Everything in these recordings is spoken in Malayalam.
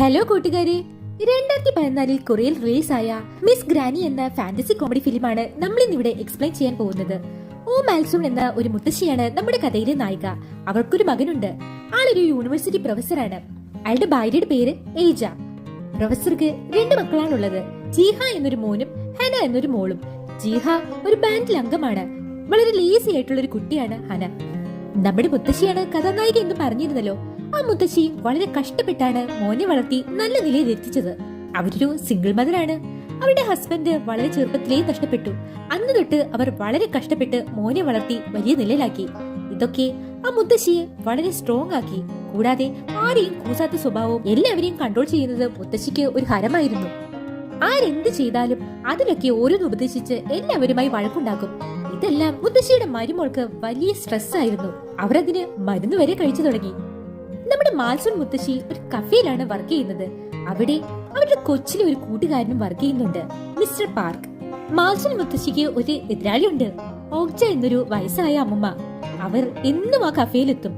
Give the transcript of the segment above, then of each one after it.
ഹലോ കൂട്ടുകാരെ. രണ്ടായിരത്തി പതിനാലിൽ കൊറിയയിൽ റിലീസായ മിസ് ഗ്രാനി എന്ന ഫാന്റസി കോമഡി ഫിലിമാണ് നമ്മൾ ഇന്നിവിടെ എക്സ്പ്ലെയിൻ ചെയ്യാൻ പോകുന്നത്. ഓ മാൽസൂൺ എന്ന ഒരു മുത്തശ്ശിയാണ് നമ്മുടെ കഥയിലെ നായിക. അവൾക്കൊരു മകനുണ്ട്. ആളൊരു യൂണിവേഴ്സിറ്റി പ്രൊഫസറാണ് അയാളുടെ ഭാര്യയുടെ പേര് ഏജ. പ്രൊഫസർക്ക് രണ്ട് മക്കളാണുള്ളത്. ജീഹ എന്നൊരു മോനും ഹന എന്നൊരു മോളും. ജീഹ ഒരു ബാൻഡിൽ അംഗമാണ്. വളരെ ലേസി ആയിട്ടുള്ള ഒരു കുട്ടിയാണ് ഹന. നമ്മുടെ മുത്തശ്ശിയാണ് കഥാനായിക എന്ന് പറഞ്ഞിരുന്നല്ലോ. ആ മുത്തശ്ശി വളരെ കഷ്ടപ്പെട്ടാണ് മോനെ വളർത്തി നല്ല നിലയിൽ എത്തിച്ചത്. അവരൊരു സിംഗിൾ മദറാണ് അവരുടെ ഹസ്ബൻഡ് വളരെ ചെറുപ്പത്തിലേ നഷ്ടപ്പെട്ടു. അന്ന് തൊട്ട് അവർ വളരെ കഷ്ടപ്പെട്ട് മോനെ വളർത്തി വലിയ നിലയിലാക്കി ഇതൊക്കെ ആ മുത്തശ്ശിയെ വളരെ സ്ട്രോങ് ആക്കി. കൂടാതെ ആരെയും കൂസാത്ത സ്വഭാവവും എല്ലാവരെയും കൺട്രോൾ ചെയ്യുന്നത് മുത്തശ്ശിക്ക് ഒരു ഹരമായിരുന്നു. ആരെന്ത് ചെയ്താലും അതിലൊക്കെ ഓരോന്ന് ഉപദേശിച്ച് എല്ലാവരുമായി വഴക്കുണ്ടാക്കും. ഇതെല്ലാം മുത്തശ്ശിയുടെ മരുമോൾക്ക് വലിയ സ്ട്രെസ് ആയിരുന്നു. അവർ അതിന് മരുന്ന് വരെ കഴിച്ചു തുടങ്ങി. നമ്മുടെ മാൽസൂൺ മുത്തശ്ശി ഒരു കഫേയിലാണ് വർക്ക് ചെയ്യുന്നത്. അവിടെ അവരുടെ കൊച്ചിലെ ഒരു കൂട്ടുകാരനും വർക്ക് ചെയ്യുന്നുണ്ട് മിസ്റ്റർ പാർക്ക്. മാൽസൂൺ മുത്തശ്ശിക്ക് ഒരു എതിരാളിയുണ്ട് ഓക്ജ എന്നൊരു വയസ്സായ അമ്മമ്മ. അവർ എന്നും ആ കഫേയിലെത്തും.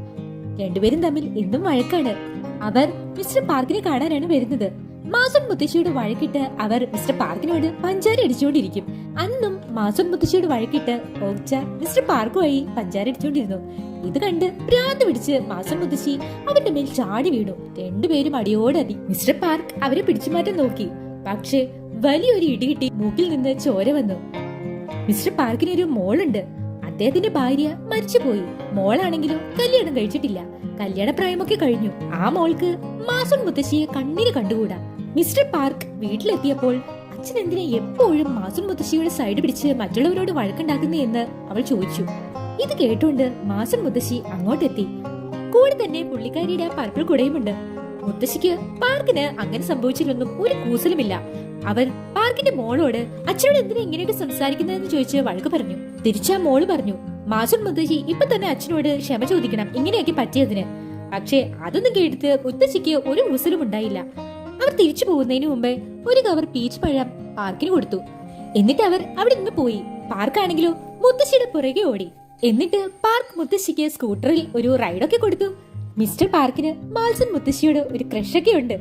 രണ്ടുപേരും തമ്മിൽ എന്നും വഴക്കാണ്. അവർ മിസ്റ്റർ പാർക്കിനെ കാണാനാണ് വരുന്നത്. മാസൺ മുത്തശ്ശിയോട് വഴക്കിട്ട് അവർ മിസ്റ്റർ പാർക്കിനോട് പഞ്ചാര അടിച്ചുകൊണ്ടിരിക്കും. അന്നും മാസൻ മുത്തശ്ശിയോട് വഴക്കിട്ട് ഓക്ച മിസ്റ്റർ പാർക്കുമായി പഞ്ചാര അടിച്ചുകൊണ്ടിരുന്നു. ഇത് കണ്ട് ഭ്രാന്ത് പിടിച്ച് മാസൻ മുത്തശ്ശി അവന്റെ മേൽ ചാടി വീണു. രണ്ടുപേരും അടിയോടടി അടി. മിസ്റ്റർ പാർക്ക് അവരെ പിടിച്ചു മാറ്റാൻ നോക്കി. പക്ഷേ വലിയൊരു ഇടി കിട്ടി മൂക്കിൽ നിന്ന് ചോര വന്നു. മിസ്റ്റർ പാർക്കിന് ഒരു മോളുണ്ട്. അദ്ദേഹത്തിന്റെ ഭാര്യ മരിച്ചുപോയി. മോളാണെങ്കിലും കല്യാണം കഴിച്ചിട്ടില്ല. കല്യാണ പ്രായമൊക്കെ കഴിഞ്ഞു. ആ മോൾക്ക് മാസൺ മുത്തശ്ശിയെ കണ്ണിന് കണ്ടുകൂടാ. മിസ്റ്റർ പാർക്ക് വീട്ടിലെത്തിയപ്പോൾ അച്ഛൻ എന്തിനെ എപ്പോഴും മാസുൻ മുത്തശ്ശിയുടെ സൈഡ് പിടിച്ച് മറ്റുള്ളവരോട് വഴക്കുണ്ടാക്കുന്നേ എന്ന് അവൾ ചോദിച്ചു. ഇത് കേട്ടുകൊണ്ട് മാസുൻ മുത്തശ്ശി അങ്ങോട്ടെത്തി. കൂടെ തന്നെ പുള്ളിക്കാരിയുടെ ആ പർപ്പിൾ കുടയുമുണ്ട്. മുത്തശ്ശിക്ക് പാർക്കിന് അങ്ങനെ സംഭവിച്ചില്ലൊന്നും ഒരു കൂസലുമില്ല. അവർ പാർക്കിന്റെ മോളോട് അച്ഛനോട് എന്തിനാ ഇങ്ങനെയൊക്കെ സംസാരിക്കുന്നതെന്ന് ചോദിച്ച് വഴക്ക് പറഞ്ഞു. തിരിച്ചാ മോൾ പറഞ്ഞു മാസുൻ മുത്തശ്ശി ഇപ്പൊ തന്നെ അച്ഛനോട് ക്ഷമ ചോദിക്കണം ഇങ്ങനെയൊക്കെ പറ്റിയതിന്. പക്ഷേ അതൊന്നും കേട്ടിട്ട് മുത്തശ്ശിക്ക് ഒരു കൂസലും ഉണ്ടായില്ല. അവർ തിരിച്ചു പോകുന്നതിന് മുമ്പേ ഒരു കവർ പീച്ച് പഴം പാർക്കിന് കൊടുത്തു. എന്നിട്ട് അവർ അവിടെ നിന്ന് പോയി. പാർക്കാണെങ്കിലോ മുത്തശ്ശിയുടെ പുറകെ ഓടി. എന്നിട്ട് പാർക്ക് മുത്തശ്ശിക്ക് സ്കൂട്ടറിൽ ഒരു റൈഡൊക്കെ കൊടുത്തു. മിസ്റ്റർ പാർക്കിന് മാൽസൺ മുത്തശ്ശിയോട് ഒരു ക്രഷൊക്കെ ഉണ്ട്.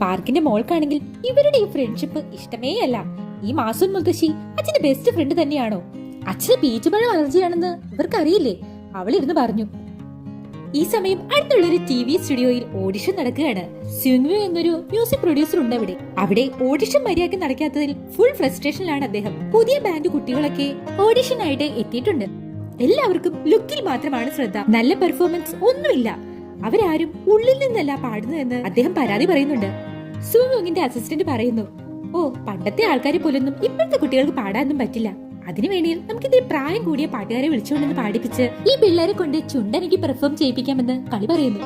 പാർക്കിന്റെ മോൾക്കാണെങ്കിൽ ഇവരുടെ ഈ ഫ്രണ്ട്ഷിപ്പ് ഇഷ്ടമേ അല്ല. ഈ മാസൂൻ മുത്തശ്ശി അച്ഛന്റെ ബെസ്റ്റ് ഫ്രണ്ട് തന്നെയാണോ? അച്ഛന് പീച്ചുപഴം അലർജിയാണെന്ന് ഇവർക്കറിയില്ലേ? അവളിരുന്ന് പറഞ്ഞു ഈ സമയം അടുത്തുള്ള ഒരു ടി വി സ്റ്റുഡിയോയിൽ ഓഡിഷൻ നടക്കുകയാണ്. സിംഗു എന്നൊരു മ്യൂസിക് പ്രൊഡ്യൂസർ ഉണ്ട് അവിടെ. അവിടെ ഓഡിഷൻ മര്യാദയ്ക്ക് നടക്കാത്തതിൽ ഫുൾ ഫ്രസ്ട്രേഷനിലാണ് അദ്ദേഹം. പുതിയ ബാൻഡ് കുട്ടികളൊക്കെ ഓഡിഷനായിട്ട് എത്തിയിട്ടുണ്ട്. എല്ലാവർക്കും ലുക്കിൽ മാത്രമാണ് ശ്രദ്ധ. നല്ല പെർഫോമൻസ് ഒന്നുമില്ല. അവരാരും ഉള്ളിൽ നിന്നല്ല പാടുന്നതെന്ന് അദ്ദേഹം പരാതി പറയുന്നുണ്ട്. സുവോങ്ങിന്റെ അസിസ്റ്റന്റ് പറയുന്നു ഓ പണ്ടത്തെ ആൾക്കാരെ പോലൊന്നും ഇപ്പോഴത്തെ കുട്ടികൾക്ക് പാടാനൊന്നും പറ്റില്ല. അതിനുവേണ്ടി നമുക്ക് ഇതേ പ്രായം കൂടിയ പാട്ടുകാരെ വിളിച്ചുകൊണ്ടെന്ന് പാടിപ്പിച്ച് ഈ പിള്ളേരെ കൊണ്ട് ചുണ്ടനക്ക് പെർഫോം ചെയ്യിപ്പിക്കാമെന്ന് കളി പറയുന്നു.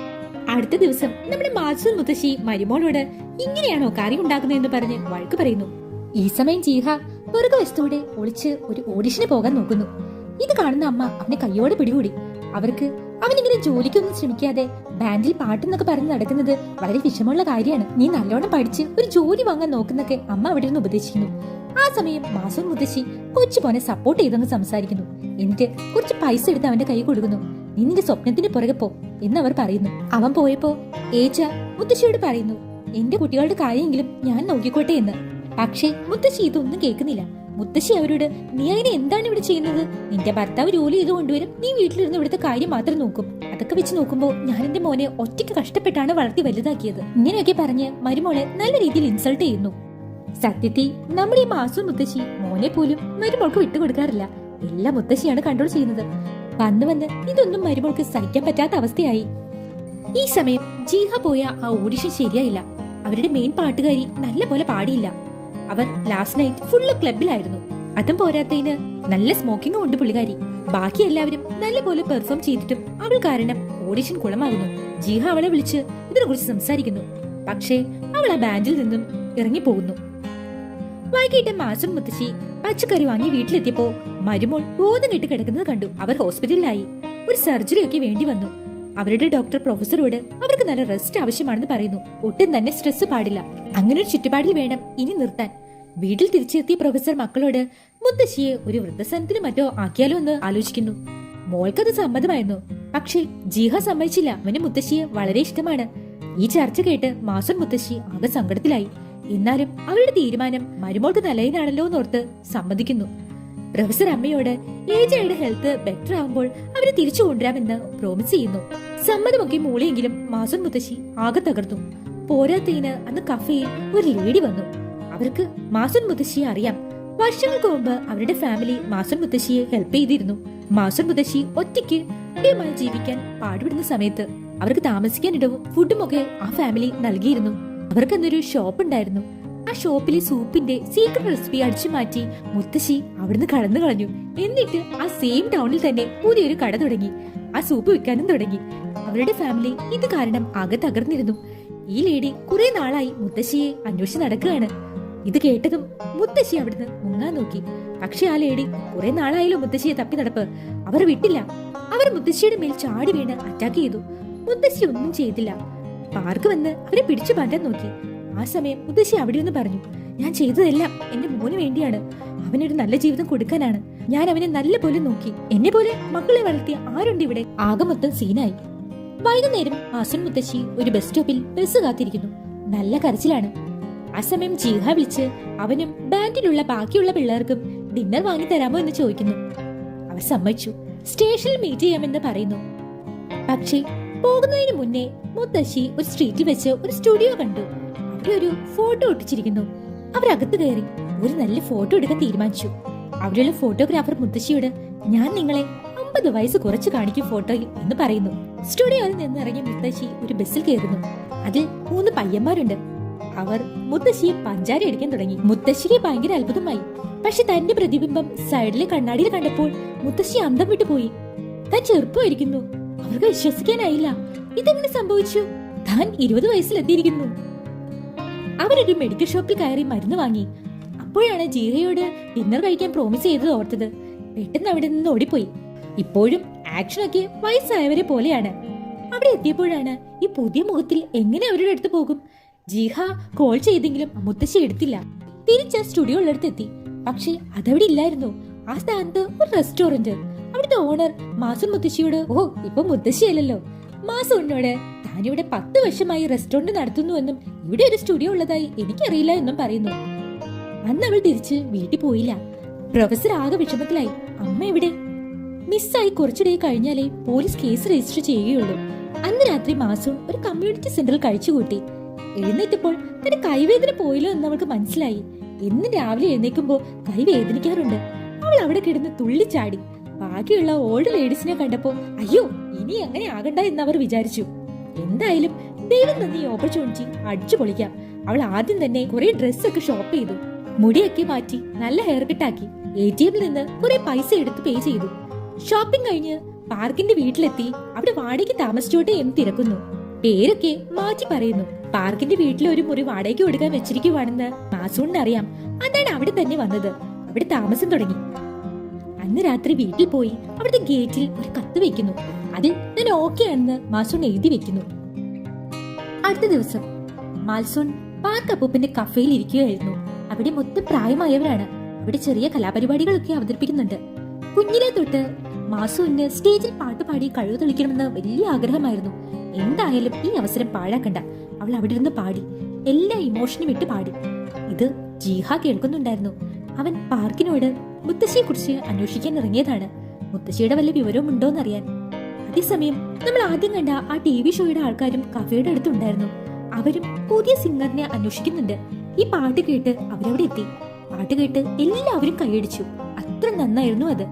അടുത്ത ദിവസം നമ്മുടെ മാസൂർ മുത്തശ്ശി മരുമോളോട് ഇങ്ങനെയാണോ കറി ഉണ്ടാക്കുന്നതെന്ന് പറഞ്ഞ് വഴക്ക് പറയുന്നു. ഈ സമയം ജീഹ പുറകുവശത്തൂടെ ഒളിച്ച് ഒരു ഓഡിഷന് പോകാൻ നോക്കുന്നു. ഇത് കാണുന്ന അമ്മ അവനെ കയ്യോടെ പിടികൂടി. അവർക്ക് അവനിങ്ങനെ ജോലിക്കൊന്നും ശ്രമിക്കാതെ ബാൻഡിൽ പാട്ടെന്നൊക്കെ പറഞ്ഞ് നടക്കുന്നത് വളരെ വിഷമമുള്ള കാര്യമാണ്. നീ നല്ലോണം പഠിച്ച് ഒരു ജോലി വാങ്ങാൻ നോക്കുന്നൊക്കെ അമ്മ അവിടെ നിന്ന് ഉപദേശിക്കുന്നു. ആ സമയം മാസൂർ മുത്തശ്ശി കൊച്ചു പോനെ സപ്പോർട്ട് ചെയ്തെന്ന് സംസാരിക്കുന്നു. എന്നിട്ട് കുറച്ച് പൈസ എടുത്ത് അവന്റെ കൈ കൊടുക്കുന്നു. നിന്റെ സ്വപ്നത്തിന് പുറകെ പോ എന്ന് അവർ പറയുന്നു. അവൻ പോയപ്പോ ഏച്ച മുത്തശ്ശിയോട് പറയുന്നു എന്റെ കുട്ടികളുടെ കാര്യമെങ്കിലും ഞാൻ നോക്കിക്കോട്ടെ എന്ന്. പക്ഷേ മുത്തശ്ശി ഇതൊന്നും കേൾക്കുന്നില്ല. മുത്തശ്ശി അവരോട് നീ അതിനെ എന്താണ് ഇവിടെ ചെയ്യുന്നത്? നിന്റെ ഭർത്താവ് ജോലി ചെയ്ത് കൊണ്ടുവരും. നീ വീട്ടിലിരുന്ന് ഇവിടുത്തെ കാര്യം മാത്രം നോക്കും. അതൊക്കെ വെച്ച് നോക്കുമ്പോൾ ഞാൻ എന്റെ മോനെ ഒറ്റയ്ക്ക് കഷ്ടപ്പെട്ടാണ് വളർത്തി വലുതാക്കിയത്. ഇങ്ങനെയൊക്കെ പറഞ്ഞ് മരുമോളെ നല്ല രീതിയിൽ ഇൻസൾട്ട് ചെയ്യുന്നു. സത്യത്തിൽ നമ്മുടെ ഈ മാസു മുത്തശ്ശി മോനെ പോലും മരുമോൾക്ക് വിട്ടുകൊടുക്കാറില്ല. എല്ലാ മുത്തശ്ശിയാണ് കൺട്രോൾ ചെയ്യുന്നത്. വന്ന് വന്ന് ഇതൊന്നും മരുമോൾക്ക് സഹിക്കാൻ പറ്റാത്ത അവസ്ഥയായി. ഈ സമയം ജീഹ പോയ ആ ഓഡിഷൻ ശരിയായില്ല. അവരുടെ മെയിൻ പാട്ടുകാരി നല്ല പോലെ പാടിയില്ല. അവർ ലാസ്റ്റ് നൈറ്റ് ഫുള്ള് ക്ലബിലായിരുന്നു അതും പോരാത്തതിന് നല്ല സ്മോക്കിംഗും ഉണ്ട് പുള്ളിക്കാരി. ബാക്കി എല്ലാവരും നല്ല പോലെ പെർഫോം ചെയ്തിട്ടും അവൾ കാരണം ഓഡിഷൻ കുളമാകുന്നു. ജീഹ അവളെ വിളിച്ച് ഇതിനെ കുറിച്ച് സംസാരിക്കുന്നു. പക്ഷേ അവൾ ആ ബാൻഡിൽ നിന്നും ഇറങ്ങി ഇറങ്ങിപ്പോകുന്നു. വൈകിട്ട് മാസം മുത്തശ്ശി പച്ചക്കറി വാങ്ങി വീട്ടിലെത്തിയപ്പോ മരുമോൾ ബോധം കെട്ട് കിടക്കുന്നത് കണ്ടു. അവർ ഹോസ്പിറ്റലിലായി. ഒരു സർജറി ഒക്കെ വേണ്ടി വന്നു. അവരുടെ ഡോക്ടർ പ്രൊഫസറോട് അവർക്ക് നല്ല റെസ്റ്റ് ആവശ്യമാണെന്ന് പറയുന്നു. ഒട്ടും തന്നെ സ്ട്രെസ് പാടില്ല. അങ്ങനെ ഒരു ചുറ്റുപാടിൽ വേണം ഇനി നിർത്താൻ. വീട്ടിൽ തിരിച്ചെത്തിയ പ്രൊഫസർ മക്കളോട് മുത്തശ്ശിയെ ഒരു വൃദ്ധസനത്തിന് മറ്റോ ആക്കിയാലോ എന്ന് ആലോചിക്കുന്നു. മോൾക്കത് സമ്മതമായിരുന്നു. പക്ഷേ ജീഹ സമ്മതിച്ചില്ല. അവന് മുത്തശ്ശിയെ വളരെ ഇഷ്ടമാണ്. ഈ ചർച്ച കേട്ട് മാസൻ മുത്തശ്ശി ആകെ സങ്കടത്തിലായി. എന്നാലും അവരുടെ തീരുമാനം മരുമോൾക്ക് നല്ലതിനാണല്ലോ എന്നോർത്ത് സമ്മതിക്കുന്നു. പ്രൊഫസർ അമ്മയോട് ഏജയുടെ ഹെൽത്ത് ബെറ്റർ ആവുമ്പോൾ അവരെ തിരിച്ചു കൊണ്ടുവരാമെന്ന് പ്രോമിസ് ചെയ്യുന്നു. സമ്മതമൊക്കെ മൂളിയെങ്കിലും മാസൻ മുത്തശ്ശി ആകെ തകർന്നു പോരാത്തതിന് അന്ന് കഫയിൽ ഒരു ലേഡി വന്നു. അവർക്ക് മാസൻ മുത്തശ്ശിയെ അറിയാം. വർഷങ്ങൾക്ക് മുമ്പ് അവരുടെ ഫാമിലി മാസൻ മുത്തശ്ശിയെ ഹെൽപ്പ് ചെയ്തിരുന്നു. മാസൻ മുത്തശ്ശി ഒറ്റയ്ക്ക് ജീവിക്കാൻ പാടുപെടുന്ന സമയത്ത് അവർക്ക് താമസിക്കാനിടവും ഫുഡും ഒക്കെ ആ ഫാമിലി നൽകിയിരുന്നു. അവർക്ക് അന്നൊരു ഷോപ്പ് ഉണ്ടായിരുന്നു. ആ ഷോപ്പിലെ സൂപ്പിന്റെ സീക്രട്ട് റെസിപ്പി അടിച്ചു മാറ്റി മുത്തശ്ശി അവിടുന്ന് കടന്നു കളഞ്ഞു. എന്നിട്ട് ആ സെയിം ടൗണിൽ തന്നെ പുതിയൊരു കട തുടങ്ങി. ആ സൂപ്പ് വിൽക്കാനും തുടങ്ങി. അവരുടെ ഫാമിലി ഇത് കാരണം ആകെ തകർന്നിരുന്നു. ഈ ലേഡി കുറെ നാളായി മുത്തശ്ശിയെ അന്വേഷിച്ച് നടക്കുകയാണ്. ഇത് കേട്ടതും മുത്തശ്ശി അവിടുന്ന് മുങ്ങാൻ നോക്കി. പക്ഷെ ആ ലേഡി കുറെ നാളായാലും മുത്തശ്ശിയെ തപ്പി നടപ്പ്. അവർ വിട്ടില്ല. അവർ മുത്തശ്ശിയുടെ മേൽ ചാടി വീണ് അറ്റാക്ക് ചെയ്തു. മുത്തശ്ശി ഒന്നും ചെയ്തില്ല. പാർക്ക് വന്ന് അവരെ പിടിച്ചു മാറ്റാൻ നോക്കി. ആ സമയം മുത്തശ്ശി അവിടെ ഒന്ന് പറഞ്ഞു ഞാൻ ചെയ്തതെല്ലാം എന്റെ മോന് വേണ്ടിയാണ്. അവനൊരു നല്ല ജീവിതം കൊടുക്കാനാണ്. ഞാൻ അവനെ നല്ല പോലെ നോക്കി. എന്നെ പോലെ മക്കളെ വളർത്തിയ ആരുണ്ട് ഇവിടെ? ആകെ മൊത്തം സീനായി. വൈകുന്നേരം ആസൻ മുത്തശ്ശി ഒരു ബസ് സ്റ്റോപ്പിൽ ബസ് കാത്തിരിക്കുന്നു. നല്ല കരച്ചിലാണ്. ആ സമയം ജീഹ വിളിച്ച് അവനും ബാൻഡിലുള്ള ബാക്കിയുള്ള പിള്ളേർക്കും ഡിന്നർ വാങ്ങി തരാമോ എന്ന് ചോദിക്കുന്നു. അവർ സമ്മതിച്ചു. സ്റ്റേഷനിൽ മീറ്റ് ചെയ്യാമെന്ന് പറയുന്നു. പക്ഷേ പോകുന്നതിന് മുന്നേ മുത്തശ്ശി ഒരു സ്ട്രീറ്റിൽ വെച്ച് ഒരു സ്റ്റുഡിയോ കണ്ടു. അവിടെ ഒരു ഫോട്ടോ ഒട്ടിച്ചിരിക്കുന്നു. അവരകത്ത് കയറി ഒരു നല്ല ഫോട്ടോ എടുക്കാൻ തീരുമാനിച്ചു. അവിടെയുള്ള ഫോട്ടോഗ്രാഫർ മുത്തശ്ശിയോട് ഞാൻ നിങ്ങളെ അമ്പത് വയസ്സ് കുറച്ച് കാണിക്കും ഫോട്ടോയിൽ എന്ന് പറയുന്നു. സ്റ്റുഡിയോയിൽ നിന്ന് ഇറങ്ങിയ മുത്തശ്ശി ഒരു ബസ്സിൽ കയറുന്നു. അതിൽ മൂന്ന് പയ്യന്മാരുണ്ട്. അവർ മുത്തശ്ശിയെ പഞ്ചാര അടിക്കാൻ തുടങ്ങി. മുത്തശ്ശിക്ക് ഭയങ്കര അത്ഭുതമായി. പക്ഷെ തന്റെ പ്രതിബിംബം സൈഡിലെ കണ്ണാടിയിൽ കണ്ടപ്പോൾ മുത്തശ്ശി അന്തം വിട്ടുപോയി. താൻ ചെറുപ്പമായിരിക്കുന്നു. അവർക്ക് വിശ്വസിക്കാനായില്ല ഇതെങ്ങനെ സംഭവിച്ചു? താൻ ഇരുപത് വയസ്സിലെത്തിയിരിക്കുന്നു. അവരൊരു മെഡിക്കൽ ഷോപ്പിൽ കയറി മരുന്ന് വാങ്ങി. അപ്പോഴാണ് ജീരയോട് ഡിന്നർ കഴിക്കാൻ പ്രോമിസ് ചെയ്തത് ഓർത്തത്. പെട്ടെന്ന് അവിടെ നിന്ന് ഓടിപ്പോയി. ഇപ്പോഴും ആക്ഷനൊക്കെ വയസ്സായവരെ പോലെയാണ്. അവിടെ എത്തിയപ്പോഴാണ് ഈ പുതിയ മുഖത്തിൽ എങ്ങനെ അവരുടെ അടുത്ത് പോകും? ജീഹ കോൾ ചെയ്തെങ്കിലും മുത്തശ്ശി എടുത്തില്ല. തിരിച്ച് സ്റ്റുഡിയോ ഉള്ളിടത്ത് എത്തി പക്ഷേ അതവിടെ ഇല്ലായിരുന്നു. ആ സ്ഥാനത്ത് ഒരു റെസ്റ്റോറന്റ് അവിടുത്തെ ഓണർ മാസം മുത്തശ്ശിയോട് ഓ ഇപ്പൊ മുത്തശ്ശിയല്ലല്ലോ. ഉണ്ണോട് താനിവിടെ പത്ത് വർഷമായി റെസ്റ്റോറന്റ് നടത്തുന്നുവെന്നും ഇവിടെ ഒരു സ്റ്റുഡിയോ ഉള്ളതായി എനിക്കറിയില്ല എന്നും പറയുന്നു. അന്ന് അവൾ തിരിച്ച് വീട്ടിൽ പോയില്ല. പ്രൊഫസർ ആകെ വിഷമത്തിലായി. അമ്മ എവിടെ? മിസ്സായി കുറച്ചിടെ കഴിഞ്ഞാലേ പോലീസ് കേസ് രജിസ്റ്റർ ചെയ്യുകയുള്ളൂ. അന്ന് രാത്രി മാസൂൺ ഒരു കമ്മ്യൂണിറ്റി സെന്ററിൽ കഴിച്ചുകൂട്ടി എഴുന്നേറ്റപ്പോൾ തന്റെ കൈവേദന പോയില്ലോ എന്ന് അവൾക്ക് മനസ്സിലായി. ഇന്ന് രാവിലെ എഴുന്നേക്കുമ്പോ കൈ വേദനിക്കാറുണ്ട് അവൾ അവിടെ കിടന്ന് തുള്ളിച്ചാടി. ബാക്കിയുള്ള ഓൾഡ് ലേഡീസിനെ കണ്ടപ്പോ അയ്യോ ഇനി അങ്ങനെ ആകണ്ട എന്ന് അവർ വിചാരിച്ചു. എന്തായാലും ദൈവം തന്നെ ഈ ഓപ്പർച്യൂണിറ്റി അടിച്ചു പൊളിക്കാം. അവൾ ആദ്യം തന്നെ കുറെ ഡ്രസ്സൊക്കെ ഷോപ്പ് ചെയ്തു. മുടിയൊക്കെ മാറ്റി നല്ല ഹെയർ കട്ടാക്കി എ ടി എമ്മിൽ നിന്ന് കുറെ പൈസ എടുത്ത് പേ ചെയ്തു. ഷോപ്പിംഗ് കഴിഞ്ഞ് പാർക്കിന്റെ വീട്ടിലെത്തി അവിടെ വാടകയ്ക്ക് താമസിച്ചോട്ടെ എന്ന് തിരക്കുന്നു. പേരൊക്കെ മാറ്റി പറയുന്നു പാർക്കിന്റെ വീട്ടിൽ ഒരു മുറി വാടകയ്ക്ക് കൊടുക്കാൻ വെച്ചിരിക്കുവാണെന്ന് മാസൂണിന് അറിയാം. അതാണ് അവിടെ തന്നെ വന്നത്. അവിടെ താമസം തുടങ്ങി. അന്ന് രാത്രി വീട്ടിൽ പോയി അവിടുത്തെ ഗേറ്റിൽ ഒരു കത്ത് വെക്കുന്നു. അതിൽ ഞാൻ ഓക്കെ ആണെന്ന് മാസോൺ എഴുതി വെക്കുന്നു. അടുത്ത ദിവസം മാൽസോൺ പാർക്ക് അപ്പൂപ്പിന്റെ കഫേയിൽ ഇരിക്കുകയായിരുന്നു. അവിടെ മൊത്തം പ്രായമായവരാണ്. അവിടെ ചെറിയ കലാപരിപാടികളൊക്കെ അവതരിപ്പിക്കുന്നുണ്ട്. കുഞ്ഞിലെ തൊട്ട് മാസൂന് സ്റ്റേജിൽ പാട്ട് പാടി കഴിവ് തെളിക്കണമെന്ന് വലിയ ആഗ്രഹമായിരുന്നു. എന്തായാലും ഈ അവസരം പാഴാക്കണ്ട. അവൾ അവിടെ ഇരുന്ന് പാടി. എല്ലാ ഇമോഷനും ഇട്ട് പാടി. ഇത് ജീഹ കേൾക്കുന്നുണ്ടായിരുന്നു. അവൻ പാർക്കിനോട് മുത്തശ്ശിയെ കുറിച്ച് അന്വേഷിക്കാൻ ഇറങ്ങിയതാണ് മുത്തശ്ശിയുടെ വല്ല വിവരവും ഉണ്ടോന്നറിയാൻ അതേസമയം നമ്മൾ ആദ്യം കണ്ട ആ ടി വി ഷോയുടെ ആൾക്കാരും കഫേയുടെ അടുത്തുണ്ടായിരുന്നു. അവരും പുതിയ സിംഗറിനെ അന്വേഷിക്കുന്നുണ്ട്. ഈ പാട്ട് കേട്ട് അവരവിടെ എത്തി. പാട്ട് കേട്ട് എല്ലാവരും കൈയടിച്ചു. അത്ര നന്നായിരുന്നു അത്.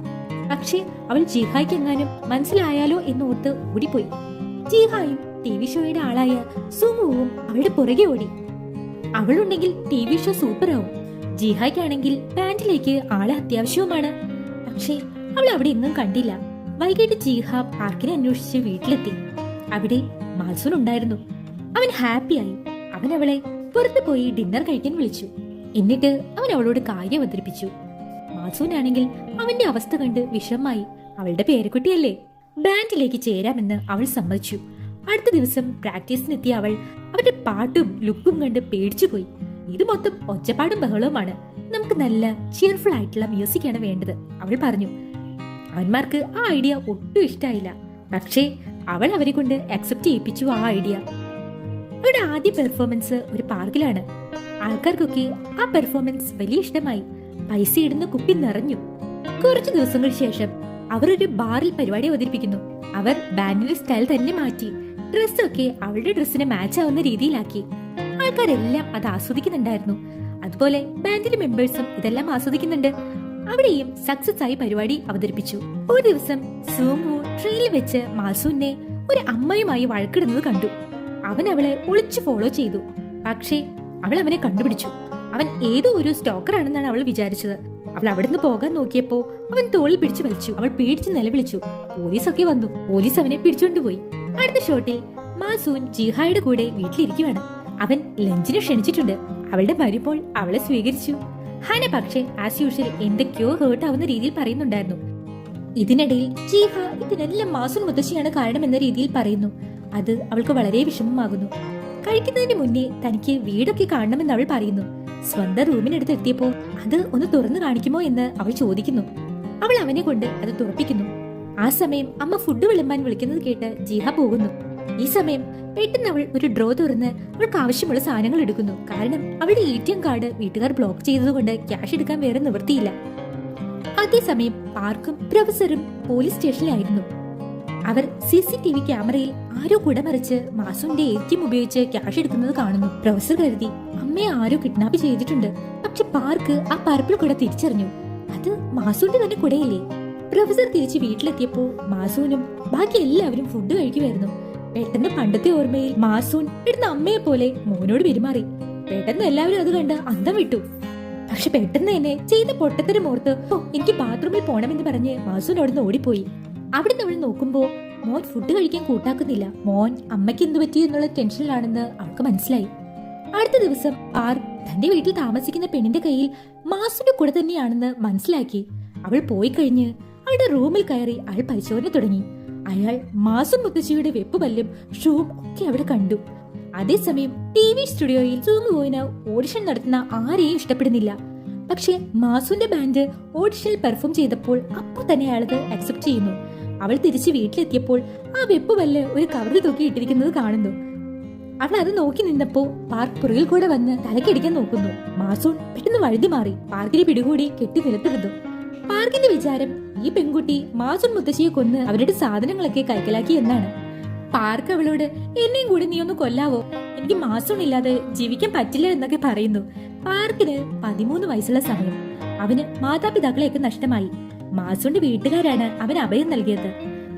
പക്ഷേ അവൾ ജിഹായ്ക്ക് എങ്ങാനും മനസ്സിലായാലോ എന്ന് ഓർത്ത് ഓടിപ്പോയി. ജിഹായും ടി വി ഷോയുടെ ആളായ സുമുവും അവളുടെ പുറകെ ഓടി. അവളുണ്ടെങ്കിൽ ടി വി ഷോ സൂപ്പറാവും. ജിഹായ്ക്കാണെങ്കിൽ ബാൻഡിലേക്ക് ആളെ അത്യാവശ്യവുമാണ്. പക്ഷേ അവൾ അവിടെ എങ്ങും കണ്ടില്ല. വൈകിട്ട് ജീഹ പാർക്കിനെ അന്വേഷിച്ച് വീട്ടിലെത്തി. അവിടെ മാൽസൂൺ ഉണ്ടായിരുന്നു. അവൻ ഹാപ്പിയായി അവൻ അവളെ പുറത്തു പോയി ഡിന്നർ കഴിക്കാൻ വിളിച്ചു. എന്നിട്ട് അവൻ അവളോട് കാര്യം അവതരിപ്പിച്ചു. ആണെങ്കിൽ അവന്റെ അവസ്ഥ കണ്ട് വിഷമായി അവളുടെ പേരക്കുട്ടിയല്ലേ? ബാൻഡിലേക്ക് ചേരാമെന്ന് അവൾ സമ്മതിച്ചു. അടുത്ത ദിവസം പ്രാക്ടീസിനെത്തിയ അവൾ അവന്റെ പാട്ടും ലുക്കും കണ്ട് പേടിച്ചു പോയി ഇത് മൊത്തം ഒച്ചപ്പാടും ബഹളവുമാണ്. നമുക്ക് നല്ല ചിയർഫുൾ ആയിട്ടുള്ള മ്യൂസിക് ആണ് വേണ്ടത് അവൾ പറഞ്ഞു. അവന്മാർക്ക് ആ ഐഡിയ ഒട്ടും ഇഷ്ടായില്ല. പക്ഷേ അവൾ അവരെ കൊണ്ട് അക്സെപ്റ്റ് ചെയ്യിപ്പിച്ചു ആ ഐഡിയ അവരുടെ ആദ്യ പെർഫോമൻസ് ഒരു പാർക്കിലാണ്. ആൾക്കാർക്കൊക്കെ ആ പെർഫോമൻസ് വലിയ ഇഷ്ടമായി. പൈസ ഇടുന്ന കുപ്പി നിറഞ്ഞു. കുറച്ച് ദിവസങ്ങൾ ശേഷം അവർ ഒരു ബാറിൽ പരിപാടി അവതരിപ്പിക്കുന്നു. അവർ ബാൻഡിന്റെ സ്റ്റൈൽ തന്നെ മാറ്റി. ഡ്രസ്സൊക്കെ അവളുടെ ഡ്രസ്സിന് മാച്ച് ആവുന്ന രീതിയിലാക്കി. ആൾക്കാരെല്ലാം അത് ആസ്വദിക്കുന്നുണ്ടായിരുന്നു. അതുപോലെ ബാൻഡിലെ മെമ്പേഴ്സും ഇതെല്ലാം ആസ്വദിക്കുന്നുണ്ട്. അവിടെയും സക്സസ് ആയി പരിപാടി അവതരിപ്പിച്ചു. ഒരു ദിവസം സോമു ട്രെയിനിൽ വെച്ച് മാസൂനെ ഒരു അമ്മയുമായി വഴക്കിടുന്നത് കണ്ടു. അവൻ അവളെ ഒളിച്ചു ഫോളോ ചെയ്തു. പക്ഷേ അവൾ അവനെ കണ്ടുപിടിച്ചു. അവൻ ഏതോ ഒരു സ്റ്റോക്കർ ആണെന്നാണ് അവൾ വിചാരിച്ചത്. അവൾ അവിടുന്ന് പോകാൻ നോക്കിയപ്പോ അവൻ തോളിൽ പിടിച്ചു വലിച്ചു. അവൾ പേടിച്ച് നിലവിളിച്ചു. പോലീസൊക്കെ വന്നു. പോലീസ് അവനെ പിടിച്ചുകൊണ്ടുപോയി അടുത്ത ഷോട്ടിൽ മാസൂൻ ജിഹായുടെ കൂടെ വീട്ടിലിരിക്കുവാണ്. അവൻ ലഞ്ചിന് ക്ഷണിച്ചിട്ടുണ്ട്. അവളുടെ മരുമോൾ അവളെ സ്വീകരിച്ചു. ഹന പക്ഷേ ആസ് യൂഷ്വൽ എന്തൊക്കെയോ ഹേർട്ട് ആവുന്ന രീതിയിൽ പറയുന്നുണ്ടായിരുന്നു. ഇതിനിടയിൽ ചീഹ ഇതിനെല്ലാം മാസുൻ മുത്തശ്ശിയാണ് കാരണം എന്ന രീതിയിൽ പറയുന്നു. അത് അവൾക്ക് വളരെ വിഷമമാകുന്നു. കഴിക്കുന്നതിന് മുന്നേ തനിക്ക് വീടൊക്കെ കാണണമെന്ന് അവൾ പറയുന്നു. സ്വന്തം റൂമിനടുത്ത് എത്തിയപ്പോ അത് ഒന്ന് തുറന്നു കാണിക്കുമോ എന്ന് അവൾ ചോദിക്കുന്നു. അവൾ അവനെ കൊണ്ട് അത് തുറപ്പിക്കുന്നു. ആ സമയം അമ്മ ഫുഡ് വിളമ്പാൻ വിളിക്കുന്നത് കേട്ട് ജീഹ പോകുന്നു. ഈ സമയം പെട്ടെന്ന് അവൾ ഒരു ഡ്രോ തുറന്ന് അവൾക്ക് ആവശ്യമുള്ള സാധനങ്ങൾ എടുക്കുന്നു. കാരണം അവളുടെ എ ടി എം കാർഡ് വീട്ടുകാർ ബ്ലോക്ക് ചെയ്തതുകൊണ്ട് ക്യാഷ് എടുക്കാൻ വേറെ നിവൃത്തിയില്ല. അതേസമയം പാർക്കും പ്രൊഫസറും പോലീസ് സ്റ്റേഷനിലായിരുന്നു. അവർ സി സി ടി വി ക്യാമറയിൽ ആരോ കുടമറിച്ച് മാസുവിന്റെ എ ടി എം ഉപയോഗിച്ച് ക്യാഷ് എടുക്കുന്നത് കാണുന്നു. പ്രൊഫസർ കരുതി അമ്മയെ ആരോ കിഡ്നാപ്പ് ചെയ്തിട്ടുണ്ട്. പക്ഷെ പാർക്ക് ആ പർപ്പിൾ കുട തിരിച്ചറിഞ്ഞു. അത് മാസുവിന്റെ തന്നെ കുടയില്ലേ? പ്രൊഫസർ തിരിച്ച് വീട്ടിലെത്തിയപ്പോൾ മാസൂനും ബാക്കി എല്ലാവരും ഫുഡ് കഴിക്കുമായിരുന്നു. പെട്ടെന്ന് പണ്ടത്തെ ഓർമ്മയിൽ മാസൂൻ പെട്ടെന്ന് അമ്മയെ പോലെ മോനോട് പെരുമാറി. പെട്ടെന്ന് എല്ലാവരും അത് കണ്ട് അന്തം വിട്ടു. പക്ഷെ പെട്ടെന്ന് തന്നെ ചെയ്ത പൊട്ടത്തരം ഓർത്ത് എനിക്ക് ബാത്റൂമിൽ പോണമെന്ന് പറഞ്ഞ് മാസൂൻ അവിടുന്ന് ഓടിപ്പോയി. അവിടുന്ന് അവൾ നോക്കുമ്പോ മോൻ ഫുഡ് കഴിക്കാൻ കൂട്ടാക്കുന്നില്ല. മോൻ അമ്മയ്ക്ക് എന്ത് പറ്റി എന്നുള്ള ടെൻഷനിലാണെന്ന് അവൾക്ക് മനസ്സിലായി. അടുത്ത ദിവസം ആർ തന്റെ വീട്ടിൽ താമസിക്കുന്ന പെണ്ണിന്റെ കയ്യിൽ മാസുന്റെ കൂടെ തന്നെയാണെന്ന് മനസ്സിലാക്കി. അവൾ പോയി കഴിഞ്ഞ് അവളുടെ റൂമിൽ കയറി അവൾ പരിശോധന തുടങ്ങി. അയാൾ മാസം മുത്തശ്ശിയുടെ വെപ്പുപല്ലും ഷൂവും ഒക്കെ അവിടെ കണ്ടു. അതേസമയം ടി വി സ്റ്റുഡിയോയിൽ സൂമുപോയിന് ഓഡിഷൻ നടത്തുന്ന ആരെയും ഇഷ്ടപ്പെടുന്നില്ല. പക്ഷേ മാസുന്റെ ബാൻഡ് ഓഡിഷനിൽ പെർഫോം ചെയ്തപ്പോൾ അപ്പോൾ തന്നെ അയാളത് അക്സെപ്റ്റ് ചെയ്യുന്നു. അവൾ തിരിച്ച് വീട്ടിലെത്തിയപ്പോൾ ആ വെപ്പ് വെപ്പുപല്ല് ഒരു കവറിൽ തൂക്കി ഇട്ടിരിക്കുന്നത് കാണുന്നു. അവൾ അത് നോക്കി നിന്നപ്പോ പാർക്ക് പുറകിൽ കൂടെ വന്ന് തലക്കടിക്കാൻ നോക്കുന്നു. മാസൂൺ പെട്ടെന്ന് വഴുതി മാറി. പാർക്കിനെ പിടികൂടി കെട്ടി നിലത്തിരുന്നു. പാർക്കിന്റെ വിചാരം ഈ പെൺകുട്ടി മാസുൻ മുത്തശ്ശിയെ കൊന്ന് അവരുടെ സാധനങ്ങളൊക്കെ കൈക്കലാക്കി എന്നാണ്. പാർക്ക് അവളോട് എന്നെയും കൂടി നീ ഒന്ന് കൊല്ലാവോ? എനിക്ക് മാസൂൺ ഇല്ലാതെ ജീവിക്കാൻ പറ്റില്ല എന്നൊക്കെ പറയുന്നു. പാർക്കിന് പതിമൂന്ന് വയസ്സുള്ള സമയം. അവന് മാതാപിതാക്കളെയൊക്കെ നഷ്ടമായി. മാസൂന്റെ വീട്ടുകാരാണ് അവൻ അഭയം നൽകിയത്.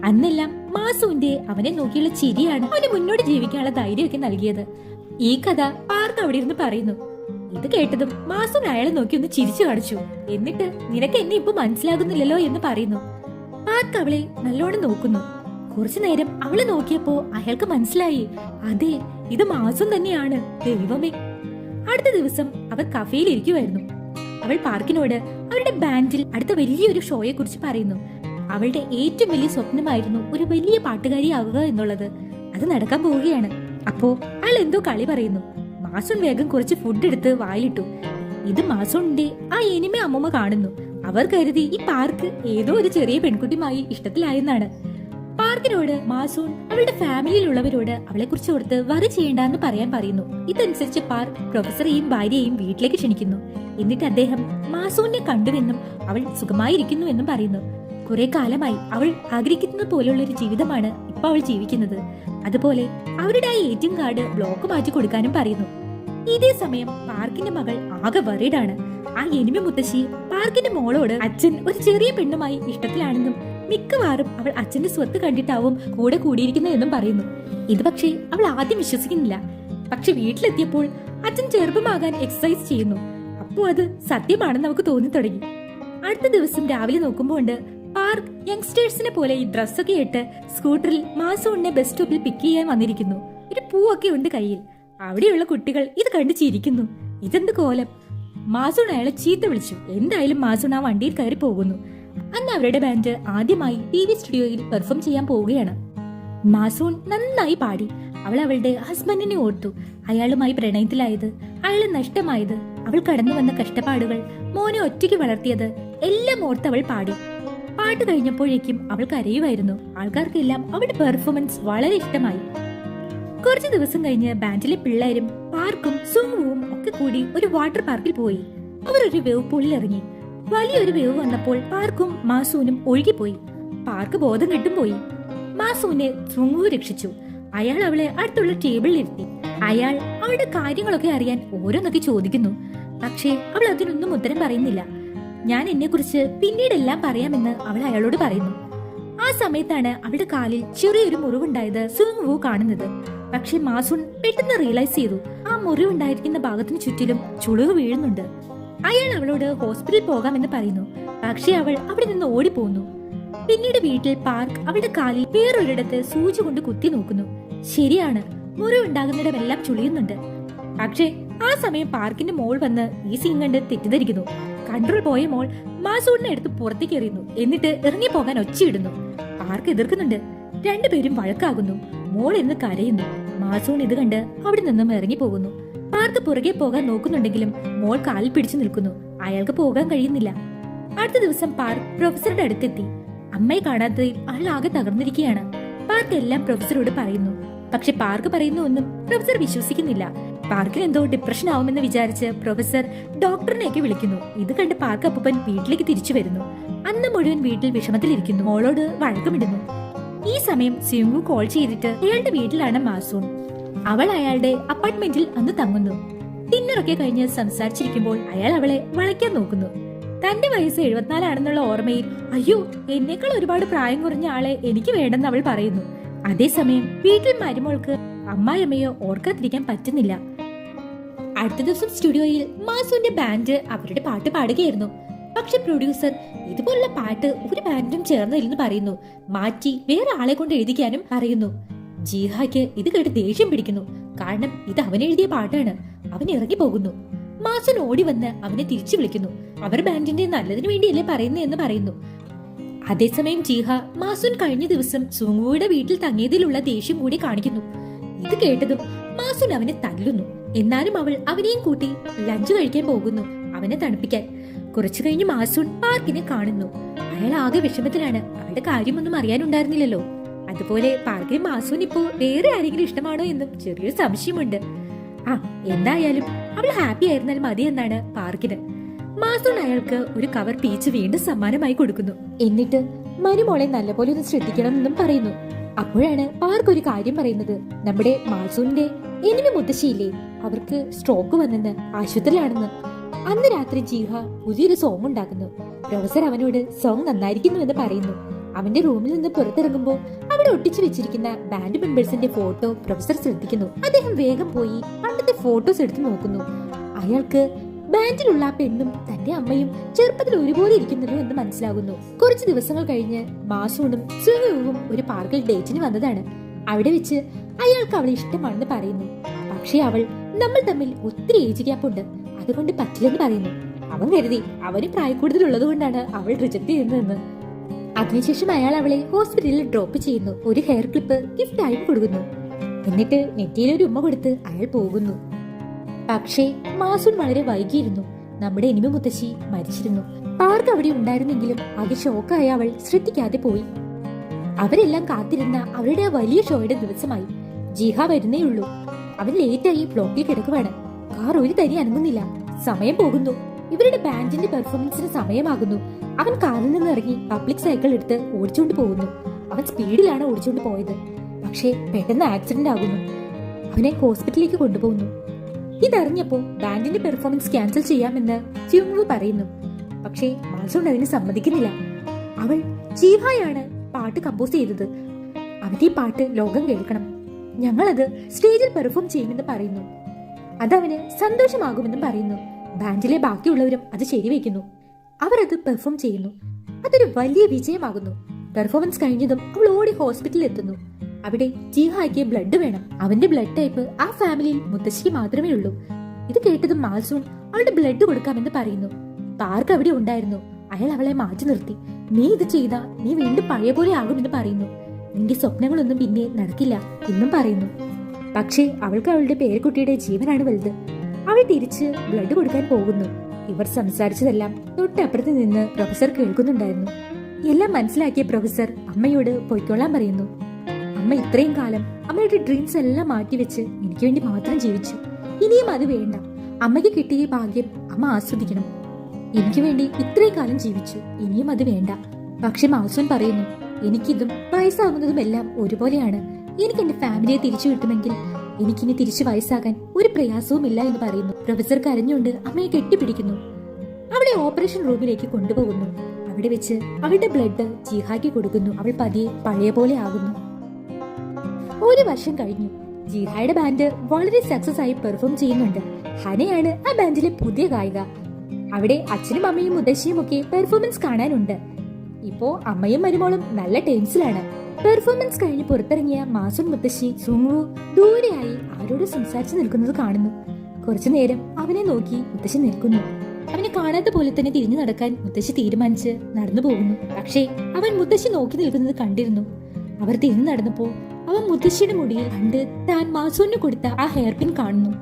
അന്നെല്ലാം മാസൂന്റെ അവനെ നോക്കിയുള്ള ചിരിയാണ് അവന് മുന്നോട്ട് ജീവിക്കാനുള്ള ധൈര്യമൊക്കെ നൽകിയത്. ഈ കഥ പാർക്ക് അവിടെ ഇരുന്ന് പറയുന്നു. ഇത് കേട്ടതും മാസൂൻ അയാളെ നോക്കി ഒന്ന് ചിരിച്ചു കാണിച്ചു. എന്നിട്ട് നിനക്ക് എന്നെ ഇപ്പൊ മനസ്സിലാകുന്നില്ലല്ലോ എന്ന് പറയുന്നു. പാർക്ക് അവളെ നല്ലോണം നോക്കുന്നു. കുറച്ചു നേരം അവളെ നോക്കിയപ്പോ അയാൾക്ക് മനസ്സിലായി. അതെ ഇത് മാസം തന്നെയാണ്. ദൈവമേ. അടുത്ത ദിവസം അവർ കഫേയിൽ ഇരിക്കുമായിരുന്നു അവൾ പാർക്കിനോട് അവരുടെ ബാൻഡിൽ അടുത്ത വലിയൊരു ഷോയെ കുറിച്ച് പറയുന്നു. അവളുടെ ഏറ്റവും വലിയ സ്വപ്നമായിരുന്നു ഒരു വലിയ പാട്ടുകാരിയാവുക എന്നുള്ളത്. അത് നടക്കാൻ പോവുകയാണ്. അപ്പോ അയാൾ എന്തോ കളി പറയുന്നു. മാസോൺ വേഗം കുറച്ച് ഫുഡ് എടുത്ത് വായിലിട്ടു. ഇത് മാസോണിന്റെ ആ എനിമ അമ്മമ്മ കാണുന്നു. അവർ കരുതി ഈ പാർക്ക് ഏതോ ഒരു ചെറിയ പെൺകുട്ടിയുമായി ഇഷ്ടത്തിലായെന്നാണ്. പാർക്കിനോട് മാസൂൺ അവളുടെ ഫാമിലിയിലുള്ളവരോട് അവളെ കുറിച്ച് ഓർത്ത് വറി ചെയ്യേണ്ടെന്ന് പറയാൻ പറയുന്നു. ഇതനുസരിച്ച് പാർക്ക് പ്രൊഫസറെയും ഭാര്യയെയും വീട്ടിലേക്ക് ക്ഷണിക്കുന്നു. എന്നിട്ട് അദ്ദേഹം മാസൂനെ കണ്ടുവെന്നും അവൾ സുഖമായിരിക്കുന്നുവെന്നും പറയുന്നു. കുറെ കാലമായി അവൾ ആഗ്രഹിക്കുന്നത് പോലെയുള്ള ഒരു ജീവിതമാണ് ഇപ്പൊ അവൾ ജീവിക്കുന്നത്. അതുപോലെ അവരുടെ ആ എം കാർഡ് ബ്ലോക്ക് മാറ്റി കൊടുക്കാനും പറയുന്നു. ഇതേ സമയം പാർക്കിന്റെ മകൾ ആകെ വറീഡാണ് ആ എനിമ മുത്തശ്ശി പാർക്കിന്റെ മോളോട് അച്ഛൻ ഒരു ചെറിയ പെണ്ണുമായി ഇഷ്ടത്തിലാണെന്നും മിക്കവാറും അവൾ അച്ഛന്റെ സ്വത്ത് കണ്ടിട്ടാവും കൂടെ കൂടിയിരിക്കുന്നതെന്നും പറയുന്നു. ഇത് പക്ഷേ അവൾ ആദ്യം വിശ്വസിക്കുന്നില്ല. പക്ഷെ വീട്ടിലെത്തിയപ്പോൾ അച്ഛൻ ചെറുപ്പമാകാൻ എക്സസൈസ് ചെയ്യുന്നു. അപ്പോൾ അത് സത്യമാണെന്ന് നമുക്ക് തോന്നി തുടങ്ങി. അടുത്ത ദിവസം രാവിലെ നോക്കുമ്പോൾ പാർക്ക് യങ്സ്റ്റേഴ്സിനെ പോലെ ഈ ഡ്രസ്സൊക്കെ ഇട്ട് സ്കൂട്ടറിൽ മാസോണിനെ ബസ് സ്റ്റോപ്പിൽ പിക്ക് ചെയ്യാൻ വന്നിരിക്കുന്നു. ഒരു പൂവൊക്കെ ഉണ്ട് കയ്യിൽ. അവിടെയുള്ള കുട്ടികൾ ഇത് കണ്ടു ചിരിക്കുന്നു. ഇതെന്ത് കോലം? മാസൂൺ അയാളെ ചീത്ത വിളിച്ചു. എന്തായാലും മാസൂൺ ആ വണ്ടിയിൽ കയറി പോകുന്നു. അന്ന് അവരുടെ ബാൻഡ് ആദ്യമായി ടി വി സ്റ്റുഡിയോയിൽ പെർഫോം ചെയ്യാൻ പോവുകയാണ്. മാസൂൺ നന്നായി പാടി. അവൾ അവളുടെ ഹസ്ബൻഡിനെ ഓർത്തു. അയാളുമായി പ്രണയത്തിലായത് അയാളെ നഷ്ടമായത് അവൾ കടന്നു വന്ന കഷ്ടപ്പാടുകൾ മോനെ ഒറ്റയ്ക്ക് വളർത്തിയത് എല്ലാം ഓർത്ത് അവൾ പാടി. പാട്ട് കഴിഞ്ഞപ്പോഴേക്കും അവൾ കരയുമായിരുന്നു. ആൾക്കാർക്കെല്ലാം അവളുടെ പെർഫോമൻസ് വളരെ ഇഷ്ടമായി. കുറച്ച് ദിവസം കഴിഞ്ഞ് ബാൻഡിലെ പിള്ളേരും പാർക്കും സുങ്ങുവും ഒക്കെ കൂടി ഒരു വാട്ടർ പാർക്കിൽ പോയി. അവർ ഒരു വേവ് പൂളിൽ ഇറങ്ങി. വലിയൊരു വേവ് വന്നപ്പോൾ പാർക്കും മാസൂനും ഒഴുകിപ്പോയി. പാർക്ക് ബോധം കെട്ടും പോയി. മാസൂനെ സുങ്ങു രക്ഷിച്ചു. അയാൾ അവളെ അടുത്തുള്ള ടേബിളിൽ ഇരുത്തി. അയാൾ അവളുടെ കാര്യങ്ങളൊക്കെ അറിയാൻ ഓരോന്നൊക്കെ ചോദിക്കുന്നു. പക്ഷേ അവൾ അതിനൊന്നും ഉത്തരം പറയുന്നില്ല. ഞാൻ എന്നെ കുറിച്ച് പിന്നീടെല്ലാം പറയാമെന്ന് അവൾ അയാളോട് പറയുന്നു. ആ സമയത്താണ് അവളുടെ കാലിൽ ചെറിയൊരു മുറിവുണ്ടായത് സുങ് വു കാണുന്നത്. പക്ഷെ മാസുൺ പെട്ടെന്ന് റിയലൈസ് ചെയ്തു ആ മുറിവുണ്ടായിരിക്കുന്ന ഭാഗത്തിന് ചുറ്റിലും ചുളിവ് വീഴുന്നുണ്ട്. അയാൾ അവളോട് ഹോസ്പിറ്റലിൽ പോകാമെന്ന് പറയുന്നു. പക്ഷെ അവൾ അവിടെ നിന്ന് ഓടിപ്പോകുന്നു പിന്നീട് വീട്ടിൽ പാർക്ക് അവളുടെ കാലിൽ വേറൊരിടത്ത് സൂചി കൊണ്ട് കുത്തി നോക്കുന്നു. ശരിയാണ് മുറിവുണ്ടാകുന്നിടമെല്ലാം ചുളിയുന്നുണ്ട്. പക്ഷേ ആ സമയം പാർക്കിന്റെ മോൾ വന്ന് ഈ സീൻ കണ്ട് തെറ്റിദ്ധരിക്കുന്നു. കൺട്രോൾ പോയ മോൾ മാസൂടിനെ എടുത്ത് പുറത്തേക്ക് എറിയുന്നു. എന്നിട്ട് ഇറങ്ങി പോകാൻ ഒച്ചയിടുന്നു. പാർക്ക് എതിർക്കുന്നുണ്ട്? രണ്ടുപേരും വഴക്കാകുന്നു. മോൾ എന്ന് കരയുന്നു. മാസൂൺ ഇത് കണ്ട് അവിടെ നിന്നും ഇറങ്ങി പോകുന്നു പാർക്ക് പുറകെ പോകാൻ നോക്കുന്നുണ്ടെങ്കിലും മോൾ കാലിൽ പിടിച്ചു നിൽക്കുന്നു. അയാൾക്ക് പോകാൻ കഴിയുന്നില്ല. അടുത്ത ദിവസം പാർക്ക് പ്രൊഫസറുടെ അടുത്തെത്തി. അമ്മയെ കാണാത്തതിൽ അയാൾ ആകെ തകർന്നിരിക്കുകയാണ്. പാർക്ക് എല്ലാം പ്രൊഫസറോട് പറയുന്നു. പക്ഷെ പാർക്ക് പറയുന്ന ഒന്നും പ്രൊഫസർ വിശ്വസിക്കുന്നില്ല. പാർക്കിൽ എന്തോ ഡിപ്രഷൻ ആവുമെന്ന് വിചാരിച്ച് പ്രൊഫസർ ഡോക്ടറിനെയൊക്കെ വിളിക്കുന്നു. ഇത് കണ്ട് പാർക്ക് അപ്പൂപ്പൻ വീട്ടിലേക്ക് തിരിച്ചു വരുന്നു. അന്ന് മുഴുവൻ വീട്ടിൽ വിഷമത്തിലിരിക്കുന്നു. മോളോട് വഴക്കമിടുന്നു. ഈ സമയം സിംഗു കോൾ ചെയ്തിട്ട് അയാളുടെ വീട്ടിലാണ് മാസൂൺ. അവൾ അയാളുടെ അപ്പാർട്ട്മെന്റിൽ അന്ന് തങ്ങുന്നു. ഡിന്നറൊക്കെ കഴിഞ്ഞ് സംസാരിച്ചിരിക്കുമ്പോൾ അയാൾ അവളെ വളയ്ക്കാൻ നോക്കുന്നു. തന്റെ വയസ്സ് എഴുപത്തിനാലാണെന്നുള്ള ഓർമ്മയിൽ അയ്യോ എന്നേക്കാൾ ഒരുപാട് പ്രായം കുറഞ്ഞ ആളെ എനിക്ക് വേണ്ടെന്ന് അവൾ പറയുന്നു. അതേസമയം വീട്ടിൽ മരുമോൾക്ക് അമ്മായിയമ്മയോ ഓർക്കാതിരിക്കാൻ പറ്റുന്നില്ല. അടുത്ത ദിവസം സ്റ്റുഡിയോയിൽ മാസുവിന്റെ ബാൻഡ് അവരുടെ പാട്ട് പാടുകയായിരുന്നു. പക്ഷെ പ്രൊഡ്യൂസർ ഇതുപോലുള്ള പാട്ട് ഒരു ബാൻഡും ചേർന്നില്ലെന്ന് പറയുന്നു. മാറ്റി വേറെ ആളെ കൊണ്ട് എഴുതിക്കാനും പറയുന്നു. ജീഹായ്ക്ക് ഇത് കേട്ട് ദേഷ്യം പിടിക്കുന്നു. കാരണം ഇത് അവൻ എഴുതിയ പാട്ടാണ്. അവൻ ഇറങ്ങി പോകുന്നു. മാസൻ ഓടി വന്ന് അവനെ തിരിച്ചു വിളിക്കുന്നു. അവർ ബാൻഡിന്റെ നല്ലതിനു വേണ്ടിയല്ലേ പറയുന്നു എന്ന് പറയുന്നു. അതേസമയം ജീഹ മാസുൻ കഴിഞ്ഞ ദിവസം സുങ്ങുവയുടെ വീട്ടിൽ തങ്ങിയതിലുള്ള ദേഷ്യം കൂടി കാണിക്കുന്നു. ഇത് കേട്ടതും മാസുൻ അവനെ തല്ലുന്നു. എന്നാലും അവൾ അവനെയും കൂട്ടി ലഞ്ച് കഴിക്കാൻ പോകുന്നു. അവനെ തണുപ്പിക്കാൻ. കുറച്ചു കഴിഞ്ഞ് മാസൂൺ പാർക്കിനെ കാണുന്നു. അയാൾ ആകെ വിഷമത്തിലാണ്. അവളുടെ കാര്യമൊന്നും അറിയാനുണ്ടായിരുന്നില്ലല്ലോ. അതുപോലെ പാർക്കിന് മാസുൻ ഇപ്പോ വേറെ ആരെങ്കിലും ഇഷ്ടമാണോ എന്നും ചെറിയൊരു സംശയമുണ്ട്. ആ എന്തായാലും അവൾ ഹാപ്പി ആയിരുന്നാൽ മതി എന്നാണ് പാർക്കിന്. മാസൂൺ അയാൾക്ക് ഒരു കവർ പീച്ച് വീണ്ടും സമ്മാനമായി കൊടുക്കുന്നു. എന്നിട്ട് മരുമോളെ നല്ലപോലെ ഒന്ന് ശ്രദ്ധിക്കണം എന്നും പറയുന്നു. അപ്പോഴാണ് പാർക്ക് ഒരു കാര്യം പറയുന്നത്. നമ്മുടെ മാസൂണിന്റെ എനിമി മുത്തശ്ശിയില്ലേ? അവർക്ക് സ്ട്രോക്ക് വന്നെന്ന് ആശുപത്രിയിലാണെന്ന്. അന്ന് രാത്രി ജീഹ പുതിയൊരു സോങ് ഉണ്ടാക്കുന്നു. പ്രൊഫസർ അവനോട് സോങ് നന്നായിരിക്കുന്നു എന്ന് പറയുന്നു. അവന്റെ റൂമിൽ നിന്ന് പുറത്തിറങ്ങുമ്പോൾ അവിടെ ഒട്ടിച്ചു വെച്ചിരിക്കുന്ന ബാൻഡ് മെമ്പേഴ്സിന്റെ ഫോട്ടോ പ്രൊഫസർ ശ്രദ്ധിക്കുന്നു. അദ്ദേഹം വേഗം പോയി പണ്ടത്തെ ഫോട്ടോസ് എടുത്തു നോക്കുന്നു. അയാൾക്ക് ബാൻഡിലുള്ള ആ പെണ്ണും തന്റെ അമ്മയും ചെറുപ്പത്തിൽ ഒരുപോലെ ഇരിക്കുന്നല്ലോ എന്ന് മനസ്സിലാകുന്നു. കുറച്ച് ദിവസങ്ങൾ കഴിഞ്ഞ് മാസൂണും സുഹുവും ഒരു പാർക്കിൽ ഡേറ്റിന് വന്നതാണ്. അവിടെ വെച്ച് അയാൾക്ക് അവളെ ഇഷ്ടമാണെന്ന് പറയുന്നു. പക്ഷേ അവൾ നമ്മൾ തമ്മിൽ ഒത്തിരി ഏജ് ഗ്യാപ്പ് ഉണ്ട്. അതുകൊണ്ട് പറ്റില്ലെന്ന് പറയുന്നു. അവൻ കരുതി അവന് പ്രായക്കൂടുതലുള്ളത് കൊണ്ടാണ് അവൾ റിജക്ട് ചെയ്യുന്നതെന്ന്. അതിനുശേഷം അയാൾ അവളെ ഹോസ്പിറ്റലിൽ ഡ്രോപ്പ് ചെയ്യുന്നു. ഒരു ഹെയർ ക്ലിപ്പ് ഗിഫ്റ്റ് ആയി കൊടുക്കുന്നു. എന്നിട്ട് നെറ്റിയിൽ ഒരു ഉമ്മ കൊടുത്ത് അയാൾ പോകുന്നു. പക്ഷേ മാസൂൺ വളരെ വൈകിയിരുന്നു. നമ്മുടെ എനിമ മുത്തശ്ശി മരിച്ചിരുന്നു. പാർക്ക് അവിടെ ഉണ്ടായിരുന്നെങ്കിലും ആകെ ഷോക്കായ അവൾ ശ്രദ്ധിക്കാതെ പോയി. അവരെല്ലാം കാത്തിരുന്ന അവരുടെ വലിയ ഷോയുടെ ദിവസമായി. ജിഹ വരുന്നേ ഉള്ളൂ. അവൻ ലേറ്റായി ബ്ലോക്കിൽ കിടക്കുവാണ്. കാർ ഒരു തരി അനങ്ങുന്നില്ല. സമയം പോകുന്നു. ഇവരുടെ ബാൻഡിന്റെ പെർഫോമൻസിന് സമയമാകുന്നു. അവൻ കാറിൽ നിന്ന് ഇറങ്ങി പബ്ലിക് സൈക്കിൾ എടുത്ത് ഓടിച്ചുകൊണ്ട് പോകുന്നു. അവൻ സ്പീഡിലാണ് ഓടിച്ചുകൊണ്ട് പോയത്. പക്ഷേ പെട്ടെന്ന് ആക്സിഡന്റ് ആകുന്നു. അവനെ ഹോസ്പിറ്റലിലേക്ക് കൊണ്ടുപോകുന്നു. ഇതറിഞ്ഞപ്പോ ബാൻഡിന്റെ പെർഫോമൻസ് ക്യാൻസൽ ചെയ്യാമെന്ന് ചിയുങ്ങു പറയുന്നു. പക്ഷേ മാസോൺ അതിന് സമ്മതിക്കുന്നില്ല. അവൾ ജീവയാണ് പാട്ട് കമ്പോസ് ചെയ്തത്. അവന്റെ പാട്ട് ലോകം കേൾക്കണം. ഞങ്ങളത് സ്റ്റേജിൽ പെർഫോം ചെയ്യുമെന്ന് പറയുന്നു. അതവന് സന്തോഷമാകുമെന്നും പറയുന്നു. ബാൻഡിലെ ബാക്കിയുള്ളവരും അത് ശരിവെക്കുന്നു. അവർ അത് പെർഫോം ചെയ്യുന്നു. അതൊരു വലിയ വിജയമാകുന്നു. പെർഫോമൻസ് കഴിഞ്ഞതും അവൾ ഓടി ഹോസ്പിറ്റലിൽ എത്തുന്നു. അവിടെ ജീഹായ്ക്ക് ബ്ലഡ് വേണം. അവന്റെ ബ്ലഡ് ടൈപ്പ് ആ ഫാമിലിയിൽ മുത്തശ്ശിക്ക് മാത്രമേ ഉള്ളൂ. ഇത് കേട്ടതും മാൽസൂൺ അവളുടെ ബ്ലഡ് കൊടുക്കാമെന്ന് പറയുന്നു. പാർക്ക് അവിടെ ഉണ്ടായിരുന്നു. അയാൾ അവളെ മാറ്റി നിർത്തി. നീ ഇത് ചെയ്താ നീ വീണ്ടും പഴയ പോലെ ആകുമെന്ന് പറയുന്നു. നിന്റെ സ്വപ്നങ്ങളൊന്നും പിന്നെ നടക്കില്ല എന്നും പറയുന്നു. പക്ഷേ അവൾക്ക് അവളുടെ പേരക്കുട്ടിയുടെ ജീവനാണ് വലുത്. അവൾ തിരിച്ച് ബ്ലഡ് കൊടുക്കാൻ പോകുന്നു. ഇവർ സംസാരിച്ചതെല്ലാം തൊട്ടപ്പുറത്ത് നിന്ന് പ്രൊഫസർ കേൾക്കുന്നുണ്ടായിരുന്നു. എല്ലാം മനസ്സിലാക്കിയ പ്രൊഫസർ അമ്മയോട് പൊയ്ക്കൊള്ളാൻ പറയുന്നു. അമ്മ ഇത്രയും കാലം അമ്മയുടെ ഡ്രീംസ് എല്ലാം മാറ്റിവെച്ച് എനിക്ക് വേണ്ടി മാത്രം ജീവിച്ചു. ഇനിയും അത് വേണ്ട. അമ്മയ്ക്ക് കിട്ടിയ ഭാഗ്യം അമ്മ ആസ്വദിക്കണം. എനിക്ക് വേണ്ടി ഇത്രയും കാലം ജീവിച്ചു. ഇനിയും അത് വേണ്ട. പക്ഷെ മാസൂൻ പറയുന്നു എനിക്കിതും വയസ്സാകുന്നതും എല്ലാം ഒരുപോലെയാണ്. എനിക്ക് എന്റെ ഫാമിലിയെ തിരിച്ചു കിട്ടുമെങ്കിൽ എനിക്കിനി തിരിച്ചു വയസ്സാകാൻ ഒരു പ്രയാസവും ഇല്ല എന്ന് പറയുന്നു. പ്രൊഫസർ കരഞ്ഞുകൊണ്ട് അമ്മയെ കെട്ടിപ്പിടിക്കുന്നു. അവളെ ഓപ്പറേഷൻ റൂമിലേക്ക് കൊണ്ടുപോകുന്നു. അവിടെ വെച്ച് അവളുടെ ബ്ലഡ് ജീഹായ്ക്ക് കൊടുക്കുന്നു. അവൾ പതിയെ പഴയ പോലെ ആകുന്നു. ഒരു വർഷം കഴിഞ്ഞു. ജീഹായുടെ ബാൻഡ് വളരെ സക്സസ് ആയി പെർഫോം ചെയ്യുന്നുണ്ട്. ഹനയാണ് ആ ബാൻഡിലെ പുതിയ ഗായിക. അവിടെ അച്ഛനും അമ്മയും മുത്തശ്ശിയും ഒക്കെ പെർഫോമൻസ് കാണാനുണ്ട്. ഇപ്പോ അമ്മയും മരുമോളും നല്ല ടേംസിലാണ് പെർഫോമൻസ് കഴിഞ്ഞ് പുറത്തിറങ്ങിയ മാസുൻ മുത്തശ്ശി സുങ്ങു ദൂരെയായി ആരോട് സംസാരിച്ചു നിൽക്കുന്നത് കാണുന്നു. കുറച്ചു നേരം അവനെ നോക്കി മുത്തശ്ശി നിൽക്കുന്നു. അവനെ കാണാത്ത പോലെ തന്നെ തിരിഞ്ഞു നടക്കാൻ മുത്തശ്ശി തീരുമാനിച്ച് നടന്നു പോകുന്നു. പക്ഷേ അവൻ മുത്തശ്ശി നോക്കി നിൽക്കുന്നത് കണ്ടിരുന്നു. അവർ തിരിഞ്ഞു നടന്നപ്പോ അവൻ മുത്തശ്ശിയുടെ മുടിയിൽ കണ്ട് താൻ മാസൂന് കൊടുത്ത ആ ഹെയർ പിൻ കാണുന്നു.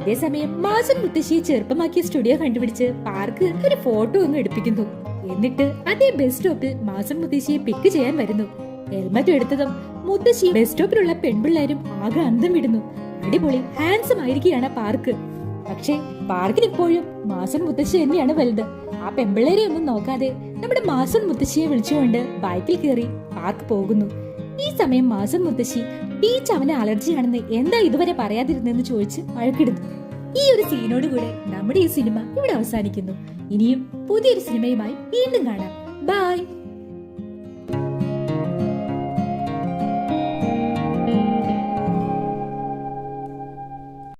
ഇതേ സമയം മാസൻ മുത്തശ്ശിയെ ചെറുപ്പമാക്കിയ സ്റ്റുഡിയോ കണ്ടുപിടിച്ച് പാർക്ക് ഒരു ഫോട്ടോ ഒന്ന് എടുപ്പിക്കുന്നു. എന്നിട്ട് അതേ ബസ് സ്റ്റോപ്പിൽ മാസം മുത്തശ്ശിയെ പിക്ക് ചെയ്യാൻ വരുന്നു. ഹെൽമറ്റ് എടുത്തതും മുത്തശ്ശി ബസ് സ്റ്റോപ്പിലുള്ള പെൺപിള്ളേരും ആകെ അന്തം വിടുന്നു. അടിപൊളി ഹാൻസം ആയിരിക്കുകയാണ് പാർക്ക് പക്ഷേ പാർക്കിൽ ഇപ്പോഴും മാസൻ മുത്തശ്ശി തന്നെയാണ് വലുത്. ആ പെമ്പിള്ളേരെ ഒന്നും നോക്കാതെ നമ്മുടെ മാസൻ മുത്തശ്ശിയെ വിളിച്ചുകൊണ്ട് ബൈക്കിൽ കയറി പാർക്ക് പോകുന്നു. ഈ സമയം മാസം മുത്തശ്ശി ബീച്ച് അവന് അലർജിയാണെന്ന് എന്താ ഇതുവരെ പറയാതിരുന്നെന്ന് ചോദിച്ച് വഴക്കിടുന്നു. ഈ ഒരു സീനോട് കൂടെ നമ്മുടെ ഈ സിനിമ ഇവിടെ അവസാനിക്കുന്നു. ഇനിയും പുതിയൊരു സിനിമയുമായി വീണ്ടും കാണാം. ബൈ.